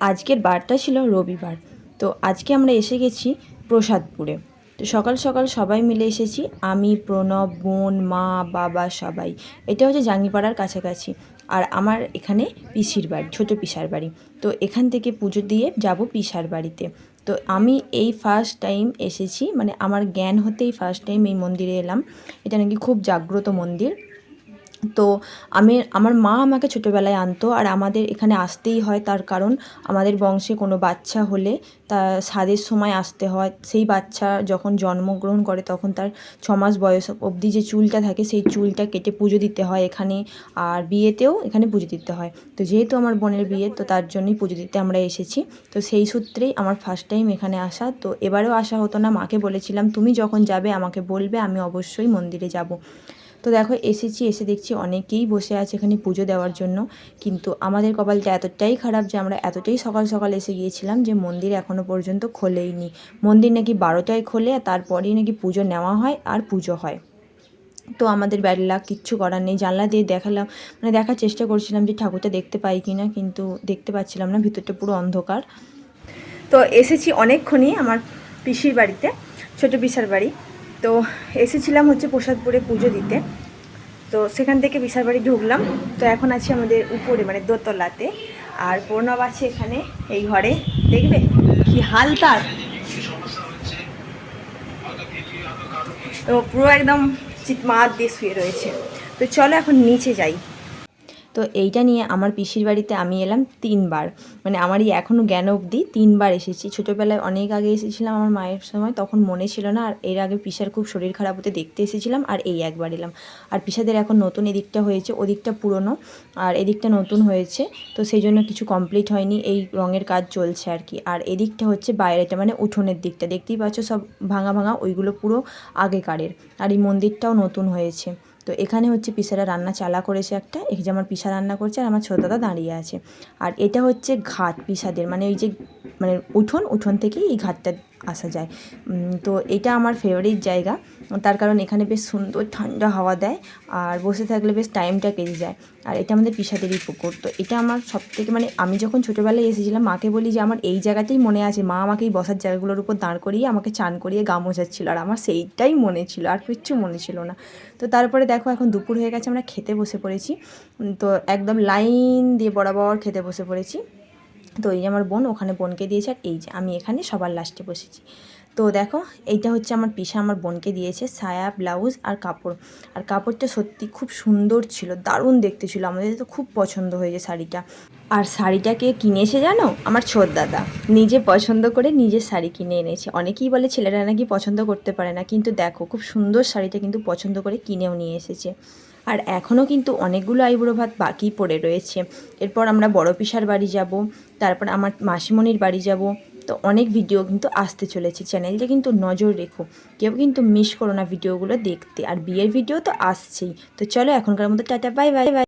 আজকের বারটা ছিল রবিবার। তো আজকে আমরা এসে গেছি প্রসাদপুরে। তো সকাল সকাল সবাই মিলে এসেছি। আমি, প্রণব, বোন, মা, বাবা সবাই। এটা হচ্ছে জাঙ্গিপাড়ার কাছাকাছি। আর আমার এখানে পিসির বাড়ি, ছোটো পিসার বাড়ি। তো এখান থেকে পুজো দিয়ে যাব পিসার বাড়িতে। তো আমি এই ফার্স্ট টাইম এসেছি। মানে আমার জ্ঞান হতেই ফার্স্ট টাইম এই মন্দিরে এলাম। এটা নাকি খুব জাগ্রত মন্দির। তো আমি, আমার মা আমাকে ছোটোবেলায় আনতো। আর আমাদের এখানে আসতেই হয় তার কারণ, আমাদের বংশে কোনো বাচ্চা হলে তা সাদের সময় আসতে হয়। সেই বাচ্চা যখন জন্মগ্রহণ করে তখন তার ছ মাস বয়স অবধি যে চুলটা থাকে সেই চুলটা কেটে পুজো দিতে হয় এখানে। আর বিয়েতেও এখানে পুজো দিতে হয়। তো যেহেতু আমার বোনের বিয়ে, তো তার জন্যই পুজো দিতে আমরা এসেছি। তো সেই সূত্রেই আমার ফার্স্ট টাইম এখানে আসা। তো এবারেও আসা হতো না। মাকে বলেছিলাম, তুমি যখন যাবে আমাকে বলবে, আমি অবশ্যই মন্দিরে যাব। তো দেখো, এসেছি, এসে দেখছি অনেকেই বসে আছে এখানে পুজো দেওয়ার জন্য। কিন্তু আমাদের কপালটা এতটাই খারাপ যে আমরা এতটাই সকাল সকাল এসে গিয়েছিলাম যে মন্দির এখনও পর্যন্ত খোলেইনি। মন্দির নাকি বারোটায় খোলে তারপরেই নাকি পুজো নেওয়া হয় আর পুজো হয়। তো আমাদের ব্যাড লাক কিচ্ছু করার নেই। জানলা দিয়ে দেখালাম মানে দেখার চেষ্টা করছিলাম যে ঠাকুরটা দেখতে পাই কি না, কিন্তু দেখতে পাচ্ছিলাম না, ভিতরটা পুরো অন্ধকার। তো এসেছি অনেকক্ষণই আমার পিসির বাড়িতে, ছোটো পিসার বাড়ি। তো এসেছিলাম হচ্ছে প্রসাদপুরে পুজো দিতে। তো সেখান থেকে বিশাল বাড়ি ঢুকলাম। তো এখন আছি আমাদের উপরে মানে দোতলাতে। আর প্রণব আছে এখানে, এই ঘরে। দেখবে? কি হাল তার। তো পুরো একদম চিৎমার দিয়ে শুয়ে রয়েছে। তো চলো এখন নিচে যাই। তো এইটা নিয়ে আমার পিসির বাড়িতে আমি এলাম তিনবার। মানে আমারই এখনও জ্ঞান অবধি তিনবার এসেছি। ছোটোবেলায় অনেক আগে এসেছিলাম আমার মায়ের সময়, তখন মনে ছিল না, আর এর আগে পিসার খুব শরীর খারাপ হতে দেখতে এসেছিলাম, আর এই একবার এলাম। আর পিসাদের এখন নতুন এদিকটা হয়েছে, ওদিকটা পুরনো, আর এদিকটা নতুন হয়েছে, তো সেই জন্য কিছু কমপ্লিট হয়নি, এই রঙের কাজ চলছে আর কি। আর এদিকটা হচ্ছে বাইরেটা মানে উঠোনের দিকটা। দেখতেই পাচ্ছ সব ভাঙা ভাঙা, ওইগুলো পুরো আগেকারের। আর এই মন্দিরটাও নতুন হয়েছে। তো এখানে হচ্ছে পিসারা রান্না চালা করেছে একটা, এই যে আমার পিসা রান্না করছে আর আমার ছোটো দাদা দাঁড়িয়ে আছে। আর এটা হচ্ছে ঘাট পিসাদের মানে ওই যে মানে উঠোন উঠোন থেকেই এই ঘাটটা আসা যায়। তো এটা আমার ফেভারিট জায়গা। তার কারণ এখানে বেশ সুন্দর ঠান্ডা হাওয়া দেয় আর বসে থাকলে বেশ টাইমটা কেটে যায়। আর এটা আমাদের পিসাদেরই পুকুর। তো এটা আমার সব থেকে মানে আমি যখন ছোটোবেলায় এসেছিলাম, মাকে বলি যে আমার এই জায়গাতেই মনে আছে, মা আমাকে এই বসার জায়গাগুলোর উপর দাঁড় করিয়ে আমাকে চান করিয়ে গা মোছাচ্ছিল। আর আমার সেইটাই মনে ছিল, আর কিচ্ছু মনে ছিল না। তো তারপরে দেখো এখন দুপুর হয়ে গেছে, আমরা খেতে বসে পড়েছি। তো একদম লাইন দিয়ে বরাবর খেতে বসে পড়েছি। তো এই যে আমার বোন, ওখানে বোনকে দিয়েছে আর এই যে আমি এখানে সবার লাস্টে বসেছি। তো দেখো, এইটা হচ্ছে আমার পিসা, আমার বোনকে দিয়েছে সায়া, ব্লাউজ আর কাপড়। আর কাপড়টা সত্যি খুব সুন্দর ছিল, দারুণ দেখতে ছিল। আমাদের তো খুব পছন্দ হয়েছে শাড়িটা। আর শাড়িটা কে কিনেছে জানো? আমার ছোট দাদা। নিজে পছন্দ করে নিজের শাড়ি কিনে এনেছে। অনেকেই বলে ছেলেরা নাকি পছন্দ করতে পারে না, কিন্তু দেখো, খুব সুন্দর শাড়িটা কিন্তু পছন্দ করে কিনেও নিয়ে এসেছে। আর এখনও কিন্তু অনেকগুলো আইবুড়ো ভাত বাকি পড়ে রয়েছে। এরপর আমরা বড় পিসার বাড়ি যাব, তারপর আমার মাসিমণির বাড়ি যাব। তো অনেক ভিডিও কিন্তু আসতে চলেছে চ্যানেলটা কিন্তু নজর রেখো। কেউ কিন্তু মিস করো না ভিডিওগুলো দেখতে। আর বিয়ের ভিডিও তো আসছেই। তো চলো এখনকার মতো টাটা, বাই বাই বাই।